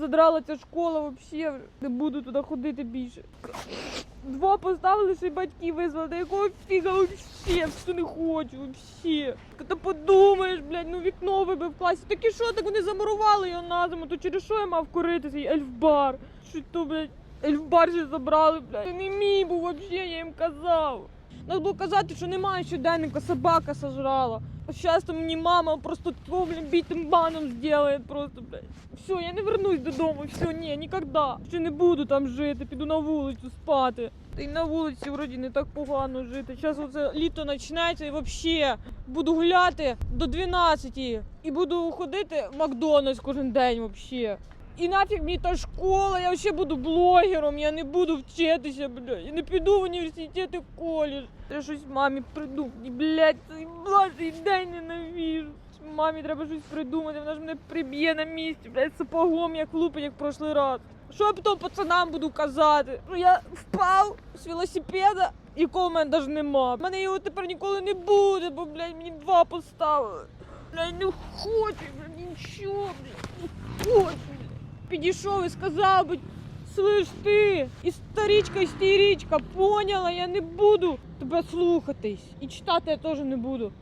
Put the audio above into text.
задрала ця школа взагалі. Не буду туди ходити більше. Два поставили, що й батьки визвали. Та якого фіга взагалі, Все не хочу, взагалі. Ти подумаєш, блядь, ну вікно вибив в класі. Так і що, так вони замурували його на зиму, то через що я мав курити цей ельфбар? Що то, блядь, ельфбар же забрали, блядь. Це не мій був вообще, я їм казав. Надо було казати, що немає щоденника, собака сожрала. А зараз мені мама просто такого, блін, битим баном зробить просто, блядь. Все, я не вернусь додому, все, ні, ніколи. Ще не буду там жити, піду на вулицю спати. Й на вулиці вроді не так погано жити. Зараз оце літо почнеться і взагалі буду гуляти до 12 і буду ходити в Макдональдс кожен день взагалі. І нафіг мені та школа, я взагалі буду блогером, я не буду вчитися, блядь. Я не піду в університет і коледж. Треба щось мамі придумати, блядь, цей блажий день ненавижу. Мамі треба щось придумати, вона ж мене приб'є на місці, блядь, сапогом як лупить, як в прошлий раз. Що я потім пацанам буду казати? Що я впав з велосипеда, якого в мене навіть нема. У мене його тепер ніколи не буде, бо, блядь, мені два поставили. Блядь, не хочу, блядь, нічого, блядь, не хочу. Підійшов і сказав би, слиш ти, історичка, істеричка, поняла, я не буду тебе слухатись. І читати я теж не буду.